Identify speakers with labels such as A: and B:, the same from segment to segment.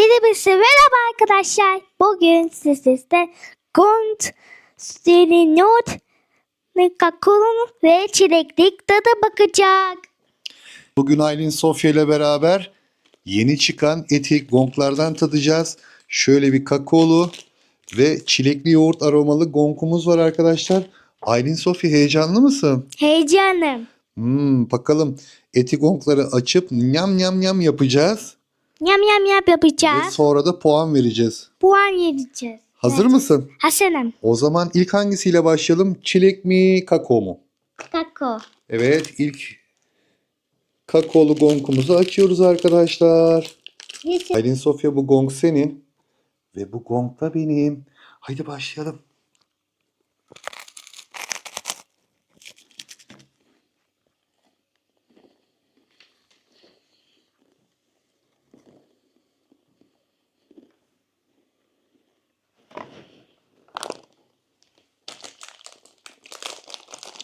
A: Hepinize merhaba arkadaşlar. Bugün sizlerle Kont Not Kakaolu ve çileklik tadı bakacak.
B: Bugün Aylin Sofya ile beraber yeni çıkan etik gonglardan tadacağız. Şöyle bir kakaolu ve çilekli yoğurt aromalı gongumuz var arkadaşlar. Aylin Sofya heyecanlı mısın?
A: Heyecanım.
B: Hmm, bakalım etik gongları açıp nyam nyam nyam yapacağız.
A: Yam yam yap
B: Ve
A: yapacağız.
B: sonra da puan vereceğiz.
A: Puan vereceğiz.
B: Hazır
A: Evet.
B: mısın?
A: Hasan'ım.
B: O zaman ilk hangisiyle başlayalım? Çilek mi, kakao mu?
A: Kako.
B: Evet, ilk kakaolu gongumuzu açıyoruz arkadaşlar. Aylin Sofya bu gong senin ve bu gong da benim. Haydi başlayalım.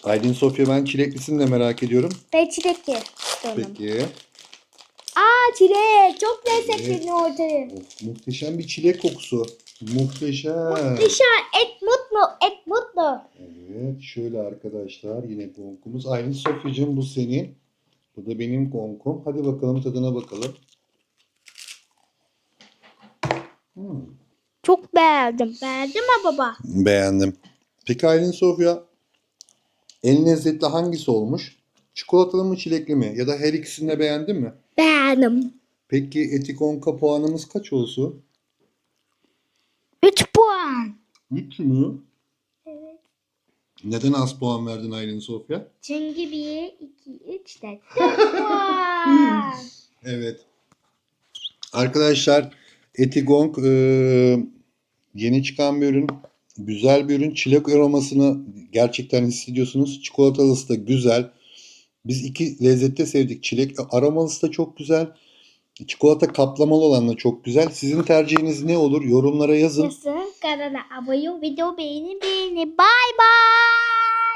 B: Aylin Sofya ben çileklisini de merak ediyorum.
A: Ve çilekli. istiyorum.
B: Peki.
A: Aa çilek. Çok lezzetli
B: Evet.
A: ortaya.
B: Of, muhteşem bir çilek kokusu. Muhteşem.
A: Dışarı et mutlu. Et mutlu.
B: Evet şöyle arkadaşlar yine gongumuz. Aynı Sofyacığım bu senin. Bu da benim gongum. Hadi bakalım tadına bakalım. Hmm,
A: Çok beğendim. Beğendin mi baba?
B: Beğendim. Peki Aylin Sofya en lezzetli hangisi olmuş? Çikolatalı mı çilekli mi? Ya da her ikisini de beğendin mi?
A: Beğendim.
B: Peki Etikonka puanımız kaç olsun?
A: 3 puan.
B: 3 mü?
A: Evet.
B: Neden az puan verdin Aylin Sofya?
A: Çünkü 1, 2, 3, 4 puan.
B: Evet. Arkadaşlar Etigong eee, yeni çıkan bir ürün. Güzel bir ürün. Çilek aromasını gerçekten hissediyorsunuz. Çikolatalısı da güzel. Biz iki lezzette sevdik. Çilek aromalısı da çok güzel. Çikolata kaplamalı olan da çok güzel. Sizin tercihiniz ne olur? Yorumlara yazın.
A: Nasıl? Kanala abone ol, video beğeni beğeni. Bye bye.